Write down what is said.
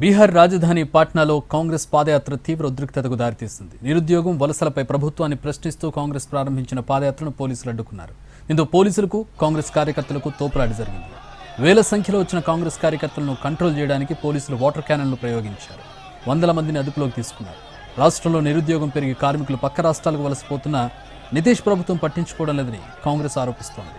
బీహార్ రాజధాని పాట్నాలో కాంగ్రెస్ పాదయాత్ర తీవ్ర ఉద్రిక్తతకు దారితీస్తుంది నిరుద్యోగం వలసలపై ప్రభుత్వాన్ని ప్రశ్నిస్తూ కాంగ్రెస్ ప్రారంభించిన పాదయాత్రను పోలీసులు అడ్డుకున్నారు. దీంతో పోలీసులకు కాంగ్రెస్ కార్యకర్తలకు తోపులాడి జరిగింది. వేల సంఖ్యలో వచ్చిన కాంగ్రెస్ కార్యకర్తలను కంట్రోల్ చేయడానికి పోలీసులు వాటర్ క్యానన్లు ప్రయోగించారు. వందల మందిని అదుపులోకి తీసుకున్నారు. రాష్ట్రంలో నిరుద్యోగం పెరిగి కార్మికులు పక్క రాష్ట్రాలకు వలసపోతున్నా నితీష్ ప్రభుత్వం పట్టించుకోవడం లేదని కాంగ్రెస్ ఆరోపిస్తోంది.